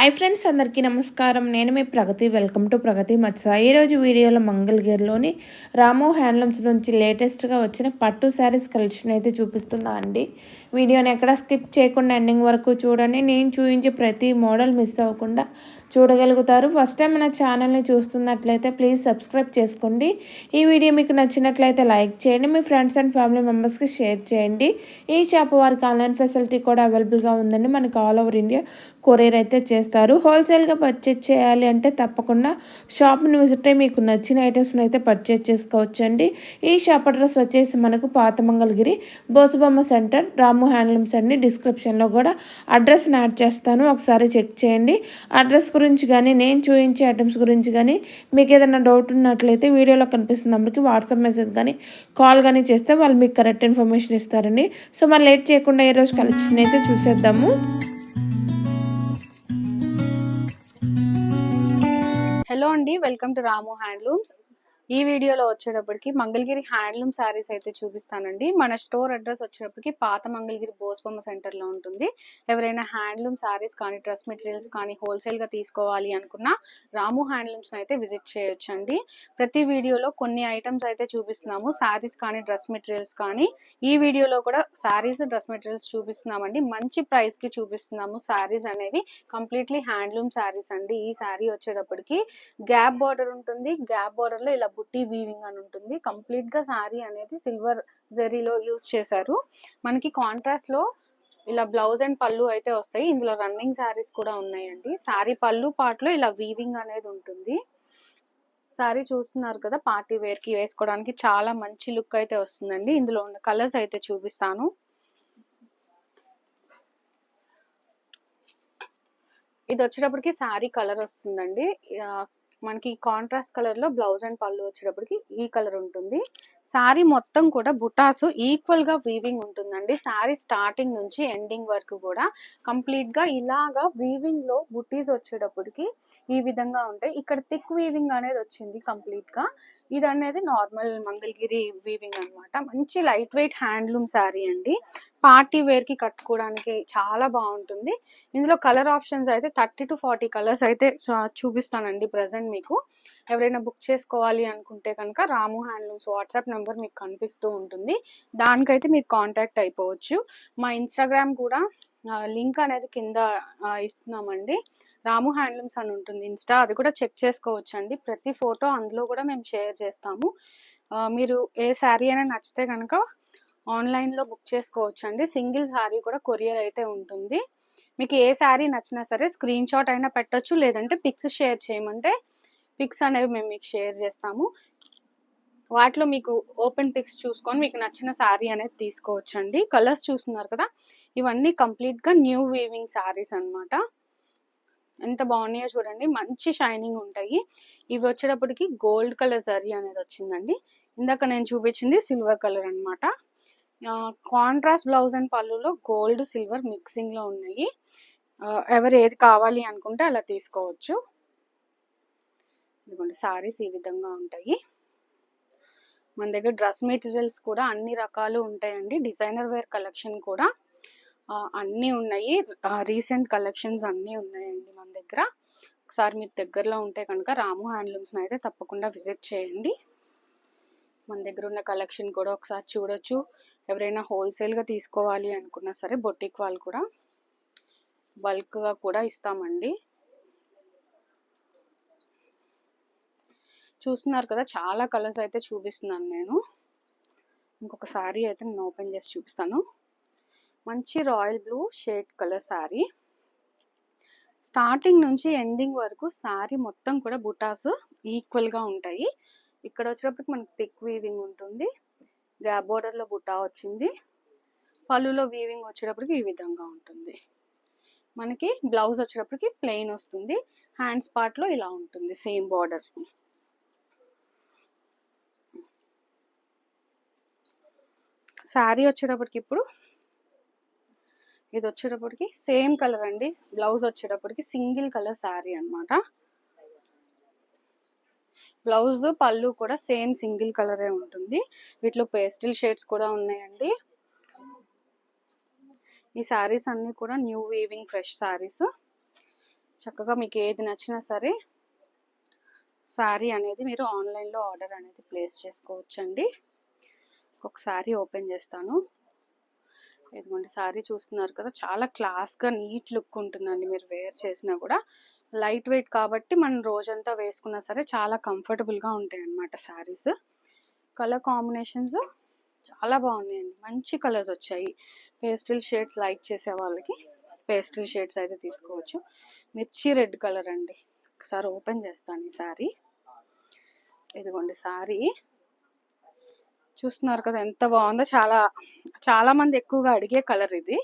Hi friends అందరికీ నమస్కారం. నేను మీ ప్రగతి. వెల్కమ్ టు ప్రగతి మత్స ఈరోజు వీడియోలో మంగళగిరిలోని రాము హ్యాండ్లూమ్స్ నుంచి లేటెస్ట్గా వచ్చిన పట్టు శారీస్ కలెక్షన్ అయితే చూపిస్తున్నా అండి. వీడియోని ఎక్కడ స్కిప్ చేయకుండా ఎండింగ్ వరకు చూడండి. నేను చూపించే ప్రతి మోడల్ మిస్ అవ్వకుండా చూడగలుగుతారు. ఫస్ట్ టైం మన ఛానల్ని చూస్తున్నట్లయితే ప్లీజ్ సబ్స్క్రైబ్ చేసుకోండి. ఈ వీడియో మీకు నచ్చినట్లయితే లైక్ చేయండి. మీ ఫ్రెండ్స్ అండ్ ఫ్యామిలీ మెంబర్స్కి షేర్ చేయండి. ఈ షాప్ వారికి ఆన్లైన్ ఫెసిలిటీ కూడా అవైలబుల్గా ఉందండి. మనకి ఆల్ ఓవర్ ఇండియా కొరియర్ అయితే చేస్తారు. హోల్సేల్గా పర్చేజ్ చేయాలి అంటే తప్పకుండా షాప్ని విజిట్ అయ్యి మీకు నచ్చిన ఐటమ్స్ని అయితే పర్చేజ్ చేసుకోవచ్చండి. ఈ షాప్ అడ్రస్ వచ్చేసి మనకు పాత మంగళగిరి బోసుబొమ్మ సెంటర్. రాము హ్యాండ్లూమ్స్ అండి డిస్క్రిప్షన్లో కూడా అడ్రస్ని యాడ్ చేస్తాను. ఒకసారి చెక్ చేయండి. అడ్రస్ గురించి కానీ నేను చూపించే ఐటమ్స్ గురించి కానీ మీకు ఏదైనా డౌట్ ఉన్నట్లయితే వీడియోలో కనిపిస్తున్న నెంబర్కి వాట్సాప్ మెసేజ్ కానీ కాల్ కానీ చేస్తే వాళ్ళు మీకు కరెక్ట్ ఇన్ఫర్మేషన్ ఇస్తారండి. సో మరి లేట్ చేయకుండా ఈరోజు కలెక్షన్ అయితే చూసేద్దాము. హలో అండి వెల్కమ్ టు రాము హ్యాండ్లూమ్స్. ఈ వీడియోలో వచ్చేటప్పటికి మంగళగిరి హ్యాండ్లూమ్ శారీస్ అయితే చూపిస్తానండి. మన స్టోర్ అడ్రస్ వచ్చేటప్పటికి పాత మంగళగిరి బోస్బొమ్మ సెంటర్లో ఉంటుంది. ఎవరైనా హ్యాండ్లూమ్ శారీస్ కానీ డ్రెస్ మెటీరియల్స్ కానీ హోల్సేల్గా తీసుకోవాలి అనుకున్నా రాము హ్యాండ్లూమ్స్ని అయితే విజిట్ చేయొచ్చండి. ప్రతి వీడియోలో కొన్ని ఐటమ్స్ అయితే చూపిస్తున్నాము. శారీస్ కానీ డ్రెస్ మెటీరియల్స్ కానీ ఈ వీడియోలో కూడా శారీస్ డ్రెస్ మెటీరియల్స్ చూపిస్తున్నామండి. మంచి ప్రైస్కి చూపిస్తున్నాము శారీస్ అనేవి. కంప్లీట్లీ హ్యాండ్లూమ్ శారీస్ అండి. ఈ శారీ వచ్చేటప్పటికి గ్యాప్ బార్డర్ ఉంటుంది. గ్యాప్ బార్డర్లో ఇలా బుట్టి వీవింగ్ అని ఉంటుంది. కంప్లీట్గా శారీ అనేది సిల్వర్ జెరీలో యూస్ చేశారు. మనకి కాంట్రాస్ట్లో ఇలా బ్లౌజ్ అండ్ పళ్ళు అయితే వస్తాయి. ఇందులో రన్నింగ్ శారీస్ కూడా ఉన్నాయండి. శారీ పళ్ళు పాటలో ఇలా వీవింగ్ అనేది ఉంటుంది. శారీ చూస్తున్నారు కదా పార్టీ వేర్కి వేసుకోవడానికి చాలా మంచి లుక్ అయితే వస్తుందండి. ఇందులో ఉన్న కలర్స్ అయితే చూపిస్తాను. ఇది వచ్చేటప్పటికి శారీ కలర్ వస్తుందండి. మనకి కాంట్రాస్ట్ కలర్లో బ్లౌజ్ అండ్ పళ్ళు వచ్చేటప్పటికి ఈ కలర్ ఉంటుంది. శారీ మొత్తం కూడా బుటాస్ ఈక్వల్గా వీవింగ్ ఉంటుందండి. శారీ స్టార్టింగ్ నుంచి ఎండింగ్ వరకు కూడా కంప్లీట్గా ఇలాగా వీవింగ్లో బుటీస్ వచ్చేటప్పటికి ఈ విధంగా ఉంటాయి. ఇక్కడ థిక్ వీవింగ్ అనేది వచ్చింది కంప్లీట్గా. ఇది అనేది నార్మల్ మంగళగిరి వీవింగ్ అన్నమాట. మంచి లైట్ వెయిట్ హ్యాండ్లూమ్ శారీ అండి. పార్టీ వేర్కి కట్టుకోవడానికి చాలా బాగుంటుంది. ఇందులో కలర్ ఆప్షన్స్ అయితే థర్టీ టు ఫార్టీ కలర్స్ అయితే చూపిస్తానండి ప్రజెంట్ మీకు. ఎవరైనా బుక్ చేసుకోవాలి అనుకుంటే కనుక రాము హ్యాండ్లూమ్స్ వాట్సాప్ నెంబర్ మీకు కనిపిస్తూ ఉంటుంది. దానికైతే మీరు కాంటాక్ట్ అయిపోవచ్చు. మా ఇన్స్టాగ్రామ్ కూడా లింక్ అనేది కింద ఇస్తున్నామండి. రాము హ్యాండ్లూమ్స్ అని ఉంటుంది ఇన్స్టా అది కూడా చెక్ చేసుకోవచ్చు అండి ప్రతి ఫోటో అందులో కూడా మేము షేర్ చేస్తాము. మీరు ఏ శారీ అయినా నచ్చితే కనుక ఆన్లైన్లో బుక్ చేసుకోవచ్చు అండి సింగిల్ శారీ కూడా కొరియర్ అయితే ఉంటుంది. మీకు ఏ శారీ నచ్చినా సరే స్క్రీన్ షాట్ అయినా పెట్టొచ్చు లేదంటే పిక్స్ షేర్ చేయమంటే పిక్స్ అనేవి మేము మీకు షేర్ చేస్తాము. వాటిలో మీకు ఓపెన్ పిక్స్ చూసుకొని మీకు నచ్చిన శారీ అనేది తీసుకోవచ్చు అండి కలర్స్ చూస్తున్నారు కదా ఇవన్నీ కంప్లీట్గా న్యూ వీవింగ్ శారీస్ అనమాట ఎంత బాగున్నాయో చూడండి. మంచి షైనింగ్ ఉంటాయి. ఇవి వచ్చేటప్పటికి గోల్డ్ కలర్ జరీ అనేది వచ్చిందండి. ఇందాక నేను చూపించింది సిల్వర్ కలర్ అనమాట కాంట్రాస్ట్ బ్లౌజ్ అండ్ పళ్ళులో గోల్డ్ సిల్వర్ మిక్సింగ్లో ఉన్నాయి. ఎవరు ఏది కావాలి అనుకుంటే అలా తీసుకోవచ్చు. ఎందుకంటే సారీస్ ఈ విధంగా ఉంటాయి. మన దగ్గర డ్రెస్ మెటీరియల్స్ కూడా అన్ని రకాలు ఉంటాయండి. డిజైనర్ వేర్ కలెక్షన్ కూడా అన్నీ ఉన్నాయి. రీసెంట్ కలెక్షన్స్ అన్నీ ఉన్నాయండి మన దగ్గర. ఒకసారి మీరు దగ్గరలో ఉంటే కనుక రాము హ్యాండ్లూమ్స్ అయితే తప్పకుండా విజిట్ చేయండి. మన దగ్గర ఉన్న కలెక్షన్ కూడా ఒకసారి చూడొచ్చు. ఎవరైనా హోల్సేల్గా తీసుకోవాలి అనుకున్నా సరే బొటిక్ వాళ్ళు కూడా బల్క్గా కూడా ఇస్తామండి. చూస్తున్నారు కదా చాలా కలర్స్ అయితే చూపిస్తున్నాను నేను. ఇంకొక శారీ అయితే నేను ఓపెన్ చేసి చూపిస్తాను. మంచి royal blue shade colour sari starting నుంచి ఎండింగ్ వరకు శారీ మొత్తం కూడా బుటాస్ ఈక్వల్గా ఉంటాయి. ఇక్కడ వచ్చేటప్పటికి మనకి థిక్ వీవింగ్ ఉంటుంది. బోర్డర్లో బుటా వచ్చింది. పళ్ళులో వీవింగ్ వచ్చేటప్పటికి ఈ విధంగా ఉంటుంది. మనకి బ్లౌజ్ వచ్చేటప్పటికి ప్లెయిన్ వస్తుంది. హ్యాండ్స్ పార్ట్లో ఇలా ఉంటుంది సేమ్ బార్డర్ శారీ వచ్చేటప్పటికి ఇప్పుడు ఇది వచ్చేటప్పటికి సేమ్ కలర్ అండి. బ్లౌజ్ వచ్చేటప్పటికి సింగిల్ కలర్ శారీ అనమాట బ్లౌజ్ పళ్ళు కూడా సేమ్ సింగిల్ కలరే ఉంటుంది. వీటిలో పేస్టిల్ షేడ్స్ కూడా ఉన్నాయండి. ఈ శారీస్ అన్నీ కూడా న్యూ వీవింగ్ ఫ్రెష్ శారీస్ చక్కగా మీకు ఏది నచ్చినా సరే శారీ అనేది మీరు ఆన్లైన్లో ఆర్డర్ అనేది ప్లేస్ చేసుకోవచ్చండి. ఒక శారీ ఓపెన్ చేస్తాను. ఇదిగోండి శారీ చూస్తున్నారు కదా చాలా క్లాస్గా నీట్ లుక్ ఉంటుందండి మీరు వేర్ చేసినా కూడా. లైట్ వెయిట్ కాబట్టి మనం రోజంతా వేసుకున్నా సరే చాలా కంఫర్టబుల్గా ఉంటాయి అన్నమాట శారీస్. కలర్ కాంబినేషన్స్ చాలా బాగున్నాయండి. మంచి కలర్స్ వచ్చాయి. పేస్టిల్ షేడ్స్ లైక్ చేసే వాళ్ళకి పేస్టిల్ షేడ్స్ అయితే తీసుకోవచ్చు. మిర్చి రెడ్ కలర్ అండి. ఒకసారి ఓపెన్ చేస్తాను ఈ శారీ. ఇదిగోండి శారీ. చూస్తున్నారు కదా ఎంత బాగుందో. చాలా చాలామంది ఎక్కువగా అడిగే కలర్ ఇది.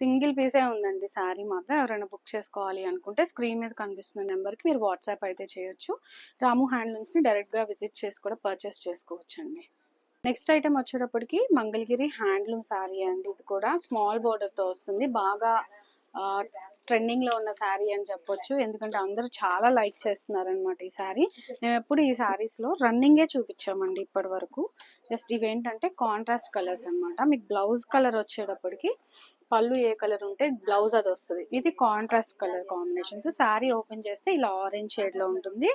సింగిల్ పీసే ఉందండి శారీ మాత్రం. ఎవరైనా బుక్ చేసుకోవాలి అనుకుంటే స్క్రీన్ మీద కనిపిస్తున్న నెంబర్కి మీరు వాట్సాప్ అయితే చేయొచ్చు. రాము హ్యాండ్లూమ్స్ని డైరెక్ట్గా విజిట్ చేసి కూడా పర్చేస్ చేసుకోవచ్చండి. నెక్స్ట్ ఐటమ్ వచ్చేటప్పటికి మంగళగిరి హ్యాండ్లూమ్ శారీ అండి. ఇది కూడా స్మాల్ బోర్డర్తో వస్తుంది. బాగా ట్రెండింగ్లో ఉన్న శారీ అని చెప్పొచ్చు. ఎందుకంటే అందరూ చాలా లైక్ చేస్తున్నారనమాట ఈ శారీ మేము ఎప్పుడు ఈ శారీస్లో రన్నింగే చూపించామండి ఇప్పటి వరకు. జస్ట్ ఇవేంటంటే కాంట్రాస్ట్ కలర్స్ అనమాట మీకు బ్లౌజ్ కలర్ వచ్చేటప్పటికి పళ్ళు ఏ కలర్ ఉంటే బ్లౌజ్ అది వస్తుంది. ఇది contrast colour combinations sari open చేస్తే ఇలా ఆరెంజ్ షేడ్లో ఉంటుంది.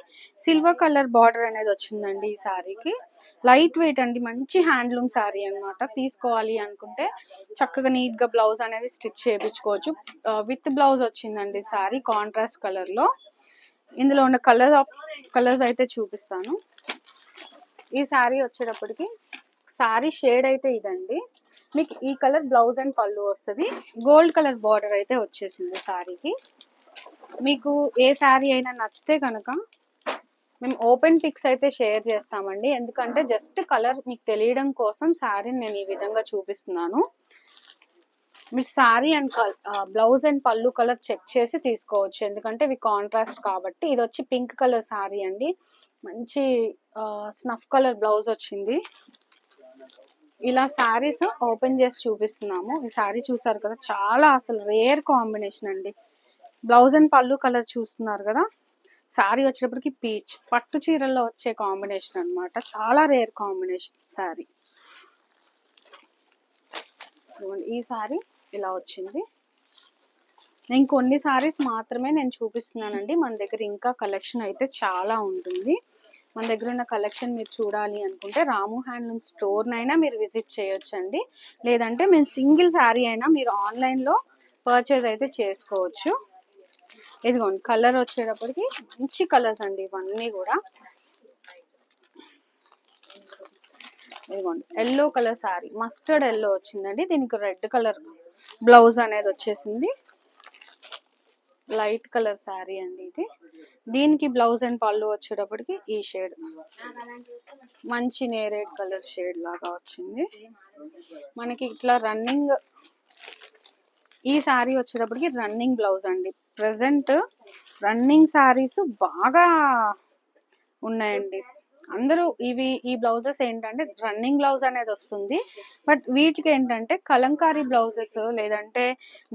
సిల్వర్ కలర్ బార్డర్ అనేది వచ్చిందండి ఈ శారీకి లైట్ వెయిట్ అండి మంచి హ్యాండ్లూమ్ శారీ అన్నమాట. తీసుకోవాలి అనుకుంటే చక్కగా నీట్గా బ్లౌజ్ అనేది స్టిచ్ చేయించుకోవచ్చు విత్ uh, బ్లౌజ్ వచ్చిందండి శారీ కాంట్రాస్ట్ కలర్లో. ఇందులో ఉన్న కలర్ కలర్స్ అయితే చూపిస్తాను. ఈ శారీ వచ్చేటప్పటికి శారీ షేడ్ అయితే ఇదండి. మీకు ఈ కలర్ బ్లౌజ్ అండ్ పళ్ళు వస్తుంది. గోల్డ్ కలర్ బార్డర్ అయితే వచ్చేసింది శారీకి మీకు ఏ శారీ అయినా నచ్చితే కనుక మేము ఓపెన్ పిక్స్ అయితే షేర్ చేస్తామండి. ఎందుకంటే జస్ట్ కలర్ మీకు తెలియడం కోసం శారీని నేను ఈ విధంగా చూపిస్తున్నాను. మీరు శారీ అండ్ బ్లౌజ్ అండ్ పళ్ళు కలర్ చెక్ చేసి తీసుకోవచ్చు. ఎందుకంటే ఇవి కాంట్రాస్ట్ కాబట్టి. ఇది వచ్చి పింక్ కలర్ శారీ అండి. మంచి స్నఫ్ కలర్ బ్లౌజ్ వచ్చింది. ఇలా శారీస్ ఓపెన్ చేసి చూపిస్తున్నాము. ఈ శారీ చూసారు కదా చాలా అసలు రేర్ కాంబినేషన్ అండి. బ్లౌజ్ అండ్ పళ్ళు కలర్ చూస్తున్నారు కదా. శారీ వచ్చేటప్పటికి పీచ్ పట్టు చీరల్లో వచ్చే కాంబినేషన్ అన్నమాట. చాలా రేర్ కాంబినేషన్ శారీ ఈ శారీ ఇలా వచ్చింది. నేను కొన్ని సారీస్ మాత్రమే నేను చూపిస్తున్నానండి. మన దగ్గర ఇంకా కలెక్షన్ అయితే చాలా ఉంటుంది. మన దగ్గర ఉన్న కలెక్షన్ మీరు చూడాలి అనుకుంటే రాము హ్యాండ్లూమ్ స్టోర్నైనా మీరు విజిట్ చేయొచ్చండి. లేదంటే మేము సింగిల్ శారీ అయినా మీరు ఆన్లైన్లో పర్చేజ్ అయితే చేసుకోవచ్చు. ఇదిగోండి కలర్ వచ్చేటప్పటికి మంచి కలర్స్ అండి ఇవన్నీ కూడా. ఇదిగోండి yellow colour sari mustard yellow వచ్చిందండి. దీనికి రెడ్ కలర్ బ్లౌజ్ అనేది వచ్చేసింది. లైట్ కలర్ శారీ అండి ఇది. దీనికి బ్లౌజ్ అండ్ పళ్ళు వచ్చేటప్పటికి ఈ షేడ్. మంచి నేరేడ్ కలర్ షేడ్ లాగా వచ్చింది. మనకి ఇట్లా రన్నింగ్ ఈ శారీ వచ్చేటప్పటికి రన్నింగ్ బ్లౌజ్ అండి. ప్రజెంట్ రన్నింగ్ శారీస్ బాగా ఉన్నాయండి. అందరూ ఇవి ఈ బ్లౌజెస్ ఏంటంటే రన్నింగ్ బ్లౌజ్ అనేది వస్తుంది. బట్ వీటికి ఏంటంటే కలంకారీ బ్లౌజెస్ లేదంటే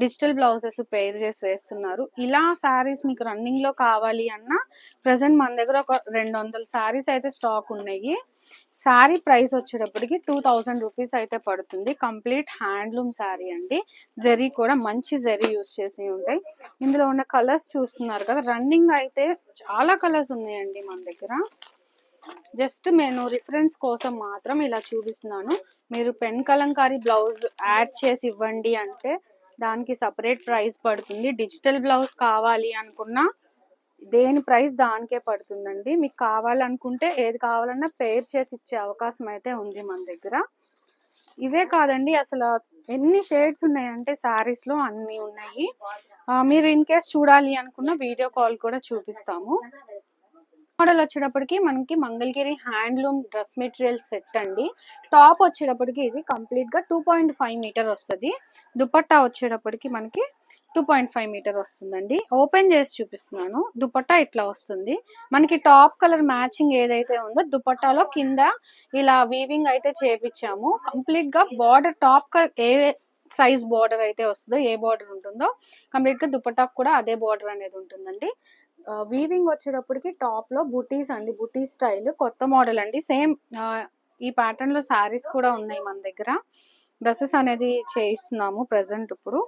డిజిటల్ బ్లౌజెస్ పేర్ చేసి వేస్తున్నారు. ఇలా శారీస్ మీకు రన్నింగ్లో కావాలి అన్న ప్రజెంట్ మన దగ్గర ఒక రెండు వందల శారీస్ అయితే స్టాక్ ఉన్నాయి. శారీ ప్రైస్ వచ్చేటప్పటికి టూ థౌజండ్ రూపీస్ అయితే పడుతుంది. కంప్లీట్ హ్యాండ్లూమ్ శారీ అండి. జరీ కూడా మంచి జరీ యూస్ చేసి ఉంటాయి. ఇందులో ఉన్న కలర్స్ చూస్తున్నారు కదా రన్నింగ్ అయితే చాలా కలర్స్ ఉన్నాయండి మన దగ్గర. జస్ట్ నేను రిఫరెన్స్ కోసం మాత్రం ఇలా చూపిస్తున్నాను. మీరు పెన్ కలంకారీ బ్లౌజ్ యాడ్ చేసి ఇవ్వండి అంటే దానికి సపరేట్ ప్రైస్ పడుతుంది. డిజిటల్ బ్లౌజ్ కావాలి అనుకున్నా దేని ప్రైస్ దానికే పడుతుందండి. మీకు కావాలనుకుంటే ఏది కావాలన్నా పేర్ చేసి ఇచ్చే అవకాశం అయితే ఉంది మన దగ్గర. ఇవే కాదండి అసలు ఎన్ని షేడ్స్ ఉన్నాయంటే శారీస్లో లో అన్ని ఉన్నాయి. మీరు ఇన్ కేస్ చూడాలి అనుకున్న వీడియో కాల్ కూడా చూపిస్తాము. మోడల్ వచ్చేటప్పటికి మనకి Mangalagiri handloom dress material set అండి. టాప్ వచ్చేటప్పటికి ఇది కంప్లీట్గా టూ పాయింట్ ఫైవ్ మీటర్ వస్తుంది. దుపట్టా వచ్చేటప్పటికి మనకి టూ పాయింట్ ఫైవ్ మీటర్ వస్తుందండి. ఓపెన్ చేసి చూపిస్తున్నాను. దుపట్టా ఇట్లా వస్తుంది. మనకి టాప్ కలర్ మ్యాచింగ్ ఏదైతే ఉందో దుపట్టాలో కింద ఇలా వీవింగ్ అయితే చేపించాము. కంప్లీట్గా బార్డర్ టాప్ కలర్ ఏ సైజ్ బార్డర్ అయితే వస్తుందో ఏ బార్డర్ ఉంటుందో కంప్లీట్గా దుపట్టాకు కూడా అదే బార్డర్ అనేది ఉంటుందండి. వీవింగ్ వచ్చేటప్పటికి టాప్లో బుటీస్ అండి బుటీ స్టైల్ కొత్త మోడల్ అండి. సేమ్ ఈ ప్యాటర్న్లో శారీస్ కూడా ఉన్నాయి మన దగ్గర. డ్రెస్సెస్ అనేది చేయిస్తున్నాము ప్రజెంట్ ఇప్పుడు.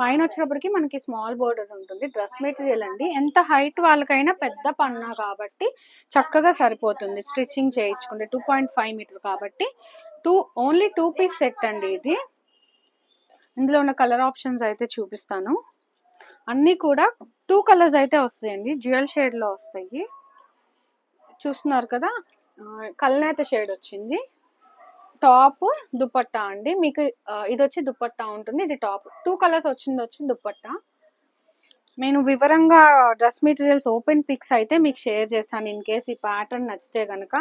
పైన వచ్చేటప్పటికి మనకి స్మాల్ బోర్డర్ ఉంటుంది. డ్రెస్ మెటీరియల్ అండి. ఎంత హైట్ వాళ్ళకైనా పెద్ద పన్నా కాబట్టి చక్కగా సరిపోతుంది. స్టిచ్చింగ్ చేయించుకుంటే టూ పాయింట్ ఫైవ్ మీటర్ కాబట్టి. Two only two piece set అండి ఇది. ఇందులో ఉన్న కలర్ ఆప్షన్స్ అయితే చూపిస్తాను. అన్నీ కూడా టూ కలర్స్ అయితే వస్తాయండి. జ్యువెల్ షేడ్లో వస్తాయి. చూస్తున్నారు కదా? కల్నేత షేడ్ వచ్చింది. టాప్ దుపట్టా అండి. మీకు ఇది వచ్చి దుపట్టా ఉంటుంది. ఇది టాప్ టూ కలర్స్ వచ్చింది వచ్చి దుపట్టా. నేను వివరంగా డ్రెస్ మెటీరియల్స్ ఓపెన్ పిక్స్ అయితే మీకు షేర్ చేస్తాను ఇన్ కేస్ ఈ ప్యాటర్న్ నచ్చితే కనుక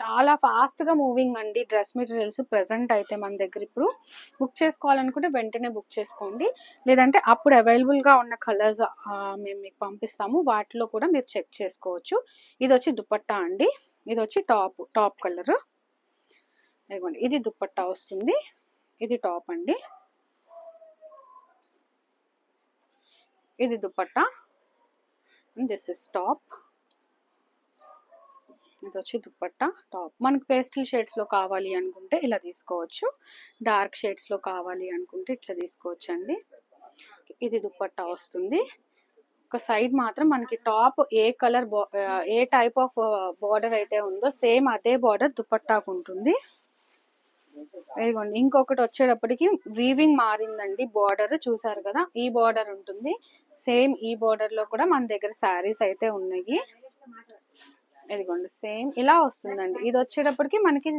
చాలా ఫాస్ట్గా మూవింగ్ అండి డ్రెస్ మెటీరియల్స్ ప్రెసెంట్ అయితే మన దగ్గర ఇప్పుడు. బుక్ చేసుకోవాలనుకుంటే వెంటనే బుక్ చేసుకోండి. లేదంటే అప్పుడు అవైలబుల్గా ఉన్న కలర్స్ మేము మీకు పంపిస్తాము. వాటిలో కూడా మీరు చెక్ చేసుకోవచ్చు. ఇది వచ్చి దుపట్టా అండి. ఇది వచ్చి టాప్ టాప్ కలర్. ఇదిగోండి. ఇది దుపట్టా వస్తుంది. ఇది టాప్ అండి. ఇది దుపట్టా. దిస్ ఇస్ టాప్ ఇది వచ్చి దుప్పట్టా టాప్ మనకి పేస్టల్ షేడ్స్లో కావాలి అనుకుంటే ఇలా తీసుకోవచ్చు. డార్క్ షేడ్స్లో కావాలి అనుకుంటే ఇట్లా తీసుకోవచ్చు అండి ఇది దుప్పట్టా వస్తుంది. ఒక సైడ్ మాత్రం మనకి టాప్ ఏ కలర్ ఏ టైప్ ఆఫ్ బార్డర్ అయితే ఉందో సేమ్ అదే బార్డర్ దుప్పట్టాకు ఉంటుంది. ఇదిగోండి ఇంకొకటి వచ్చేటప్పటికి వీవింగ్ మారిందండి బార్డర్ చూసారు కదా? ఈ బార్డర్ ఉంటుంది. సేమ్ ఈ బార్డర్లో కూడా మన దగ్గర శారీస్ అయితే ఉన్నాయి. ఇదిగోండి సేమ్ ఇలా వస్తుందండి. ఇది వచ్చేటప్పటికి మనకి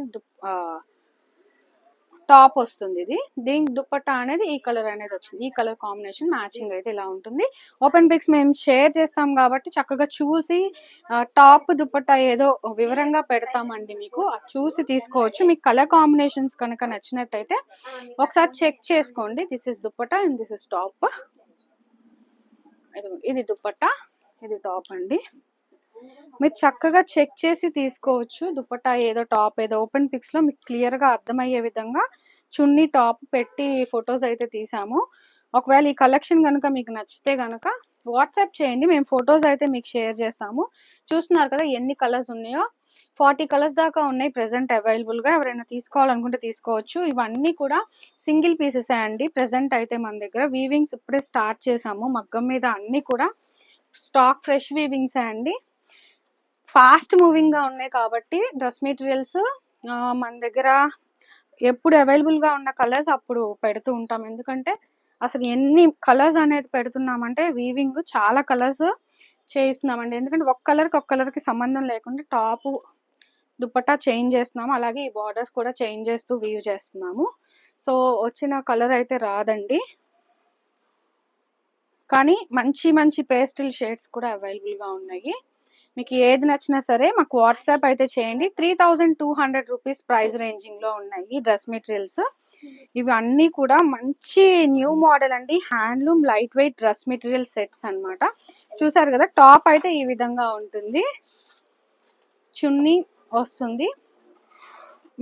టాప్ వస్తుంది ఇది. దీని దుపట్టా అనేది ఈ కలర్ అనేది వచ్చింది. ఈ కలర్ కాంబినేషన్ మ్యాచింగ్ అయితే ఇలా ఉంటుంది. ఓపెన్ పిక్స్ మేము షేర్ చేస్తాం కాబట్టి చక్కగా చూసి టాప్ దుపట్టా ఏదో వివరంగా పెడతామండి మీకు. అది చూసి తీసుకోవచ్చు. మీకు కలర్ కాంబినేషన్స్ కనుక నచ్చినట్టయితే ఒకసారి చెక్ చేసుకోండి. This is dupatta and this is top ఇది దుపట్టా ఇది టాప్ అండి. మీరు చక్కగా చెక్ చేసి తీసుకోవచ్చు. దుపట్టా ఏదో టాప్ ఏదో ఓపెన్ పిక్స్లో మీకు క్లియర్గా అర్థమయ్యే విధంగా చున్నీ టాప్ పెట్టి ఫొటోస్ అయితే తీసాము. ఒకవేళ ఈ కలెక్షన్ కనుక మీకు నచ్చితే కనుక వాట్సాప్ చేయండి. మేము ఫొటోస్ అయితే మీకు షేర్ చేస్తాము. చూస్తున్నారు కదా ఎన్ని కలర్స్ ఉన్నాయో. ఫార్టీ కలర్స్ దాకా ఉన్నాయి ప్రెసెంట్ అవైలబుల్గా. ఎవరైనా తీసుకోవాలనుకుంటే తీసుకోవచ్చు. ఇవన్నీ కూడా సింగిల్ పీసెస్ అండి. ప్రెసెంట్ అయితే మన దగ్గర వీవింగ్స్ ఇప్పుడే స్టార్ట్ చేసాము. మగ్గం మీద అన్నీ కూడా స్టాక్ ఫ్రెష్ వీవింగ్సే అండి. ఫాస్ట్ మూవింగ్గా ఉన్నాయి కాబట్టి డ్రెస్ మెటీరియల్స్ మన దగ్గర ఎప్పుడు అవైలబుల్గా ఉన్న కలర్స్ అప్పుడు పెడుతూ ఉంటాం. ఎందుకంటే అసలు ఎన్ని కలర్స్ అనేది పెడుతున్నామంటే వీవింగ్ చాలా కలర్స్ చేయిస్తున్నామండి. ఎందుకంటే ఒక కలర్ ఒక కలర్కి సంబంధం లేకుండా టాప్ దుప్పట్టా చేంజ్ చేస్తున్నాము. అలాగే ఈ బార్డర్స్ కూడా చేంజ్ చేస్తూ వీవ్ చేస్తున్నాము. సో వచ్చిన కలర్ అయితే రాదండి. కానీ మంచి మంచి పేస్టిల్ షేడ్స్ కూడా అవైలబుల్గా ఉన్నాయి. మీకు ఏది నచ్చినా సరే మాకు వాట్సాప్ అయితే చేయండి. Three thousand two hundred rupees price రేంజింగ్లో ఉన్నాయి డ్రెస్ మెటీరియల్స్ ఇవి అన్నీ కూడా మంచి న్యూ మోడల్ అండి. Handloom light weight dress material sets అన్నమాట. చూసారు కదా టాప్ అయితే ఈ విధంగా ఉంటుంది. చున్నీ వస్తుంది.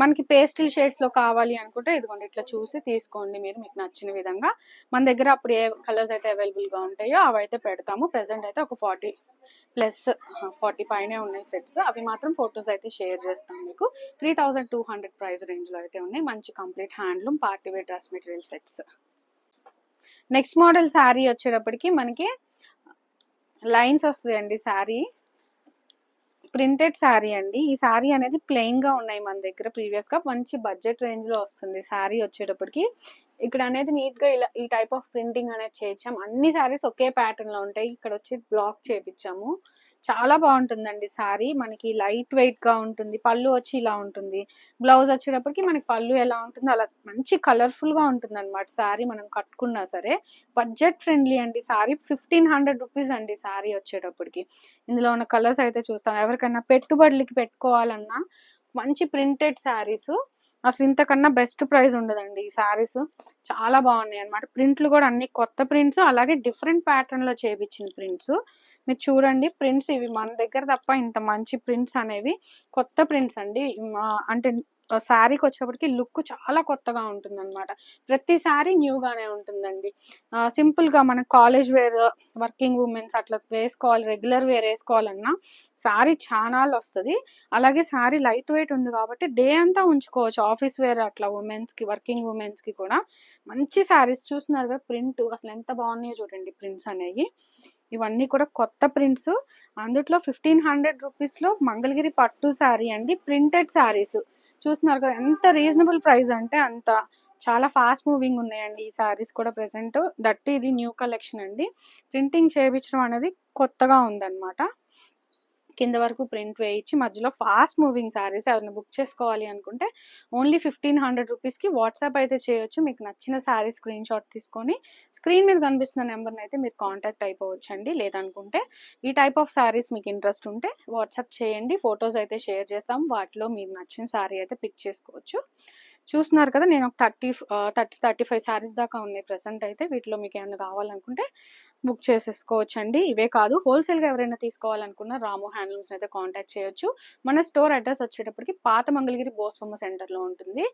మనకి పేస్టిల్ షేడ్స్లో కావాలి అనుకుంటే ఇదిగోండి ఇట్లా చూసి తీసుకోండి మీరు మీకు నచ్చిన విధంగా. మన దగ్గర అప్పుడు ఏ కలర్స్ అయితే అవైలబుల్గా ఉంటాయో అవి అయితే పెడతాము. ప్రెసెంట్ అయితే ఒక ఫార్టీ ప్లస్ ఫార్టీ పైనే ఉన్నాయి సెట్స్. అవి మాత్రం ఫొటోస్ అయితే షేర్ చేస్తాం మీకు. Three thousand two hundred price రేంజ్లో అయితే ఉన్నాయి. మంచి complete handloom party wear dress material sets. Next model sari వచ్చేటప్పటికి మనకి లైన్స్ వస్తుందండి శారీ. ప్రింటెడ్ శారీ అండి. ఈ శారీ అనేది ప్లెయిన్గా ఉన్నాయి మన దగ్గర ప్రీవియస్గా. మంచి బడ్జెట్ రేంజ్లో వస్తుంది శారీ వచ్చేటప్పటికి. ఇక్కడ అనేది నీట్గా ఇలా ఈ టైప్ ఆఫ్ ప్రింటింగ్ అనేది చేయించాం. అన్ని శారీస్ ఒకే ప్యాటర్న్లో ఉంటాయి. ఇక్కడ వచ్చి బ్లాక్ చేయించాము చాలా బాగుంటుందండి శారీ మనకి లైట్ వెయిట్గా ఉంటుంది. పళ్ళు వచ్చి ఇలా ఉంటుంది. బ్లౌజ్ వచ్చేటప్పటికి మనకి పళ్ళు ఎలా ఉంటుందో అలా మంచి కలర్ఫుల్గా ఉంటుంది అనమాట శారీ మనం కట్టుకున్నా సరే. బడ్జెట్ ఫ్రెండ్లీ అండి శారీ ఫిఫ్టీన్ హండ్రెడ్ రూపీస్ అండి శారీ వచ్చేటప్పటికి. ఇందులో ఉన్న కలర్స్ అయితే చూస్తాం. ఎవరికైనా పెట్టుబడులకి పెట్టుకోవాలన్నా మంచి ప్రింటెడ్ శారీస్ అసలు ఇంతకన్నా బెస్ట్ ప్రైస్ ఉండదండి ఈ శారీస్ చాలా బాగున్నాయి అన్నమాట ప్రింట్లు కూడా అన్ని కొత్త ప్రింట్స్ అలాగే డిఫరెంట్ ప్యాటర్న్లో చేపించిన ప్రింట్స్. మీరు చూడండి ప్రింట్స్ ఇవి మన దగ్గర తప్ప ఇంత మంచి ప్రింట్స్ అనేవి కొత్త ప్రింట్స్ అండి. అంటే శారీకి వచ్చేప్పటికి లుక్ చాలా కొత్తగా ఉంటుంది అనమాట ప్రతి శారీ న్యూగానే ఉంటుందండి సింపుల్గా మన కాలేజ్ వేర్ వర్కింగ్ ఉమెన్స్ అట్లా వేసుకోవాలి రెగ్యులర్ వేర్ వేసుకోవాలన్నా శారీ చాలా వస్తుంది. అలాగే శారీ లైట్ వెయిట్ ఉంది కాబట్టి డే అంతా ఉంచుకోవచ్చు. ఆఫీస్ వేర్ అట్లా ఉమెన్స్కి వర్కింగ్ ఉమెన్స్కి కూడా. మంచి శారీస్ చూస్తున్నారు కదా ప్రింట్ అసలు ఎంత బాగున్నాయో చూడండి ప్రింట్స్ అనేవి. ఇవన్నీ కూడా కొత్త ప్రింట్స్ అందుట్లో ఫిఫ్టీన్ హండ్రెడ్ రూపీస్లో మంగళగిరి పట్టు శారీ అండి ప్రింటెడ్ శారీస్ చూస్తున్నారు కదా ఎంత రీజనబుల్ ప్రైస్ అంటే అంత. చాలా ఫాస్ట్ మూవింగ్ ఉన్నాయండి ఈ శారీస్ కూడా ప్రెసెంట్ దట్ ఇది న్యూ కలెక్షన్ అండి. ప్రింటింగ్ చేయించడం అనేది కొత్తగా ఉందన్నమాట. కింద వరకు ప్రింట్ వేయించి మధ్యలో ఫాస్ట్ మూవింగ్ శారీస్ ఎవరిని బుక్ చేసుకోవాలి అనుకుంటే ఓన్లీ ఫిఫ్టీన్ హండ్రెడ్ రూపీస్కి వాట్సాప్ అయితే చేయొచ్చు. మీకు నచ్చిన శారీ స్క్రీన్ షాట్ తీసుకొని స్క్రీన్ మీద కనిపిస్తున్న నెంబర్ని అయితే మీరు కాంటాక్ట్ అయిపోవచ్చు అండి లేదనుకుంటే ఈ టైప్ ఆఫ్ శారీస్ మీకు ఇంట్రెస్ట్ ఉంటే వాట్సాప్ చేయండి. ఫొటోస్ అయితే షేర్ చేస్తాం. వాటిలో మీకు నచ్చిన శారీ అయితే పిక్ చేసుకోవచ్చు. చూస్తున్నారు కదా నేను ఒక thirty thirty thirty five saris దాకా ఉన్నాయి ప్రెసెంట్ అయితే. వీటిలో మీకు ఏమైనా కావాలనుకుంటే బుక్ చేసేసుకోవచ్చు అండి ఇవే కాదు హోల్సేల్గా ఎవరైనా తీసుకోవాలనుకున్న రాము హ్యాండ్లూమ్స్ అయితే కాంటాక్ట్ చేయొచ్చు. మన స్టోర్ అడ్రస్ వచ్చేటప్పటికి పాత మంగళగిరి బోస్బొమ్మ సెంటర్లో ఉంటుంది.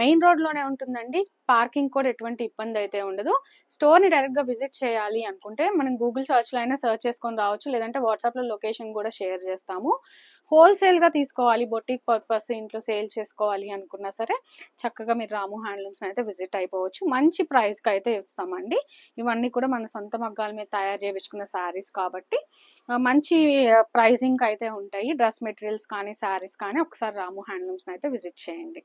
మెయిన్ రోడ్లోనే ఉంటుందండి. పార్కింగ్ కూడా ఎటువంటి ఇబ్బంది అయితే ఉండదు. స్టోర్ని డైరెక్ట్గా విజిట్ చేయాలి అనుకుంటే మనం గూగుల్ సర్చ్లో అయినా సర్చ్ చేసుకొని రావచ్చు. లేదంటే వాట్సాప్లో లొకేషన్ కూడా షేర్ చేస్తాము. హోల్సేల్గా తీసుకోవాలి బొటిక్ పర్పస్ ఇంట్లో సేల్ చేసుకోవాలి అనుకున్నా సరే చక్కగా మీరు రాము హ్యాండ్లూమ్స్ అయితే విజిట్ అయిపోవచ్చు. మంచి ప్రైస్కి అయితే ఇస్తామండి. ఇవన్నీ కూడా మన సొంత మగ్గాల మీద తయారు చేయించుకున్న శారీస్ కాబట్టి మంచి ప్రైజింగ్ అయితే ఉంటాయి. డ్రెస్ మెటీరియల్స్ కానీ శారీస్ కానీ ఒకసారి రాము హ్యాండ్లూమ్స్ అయితే విజిట్ చేయండి.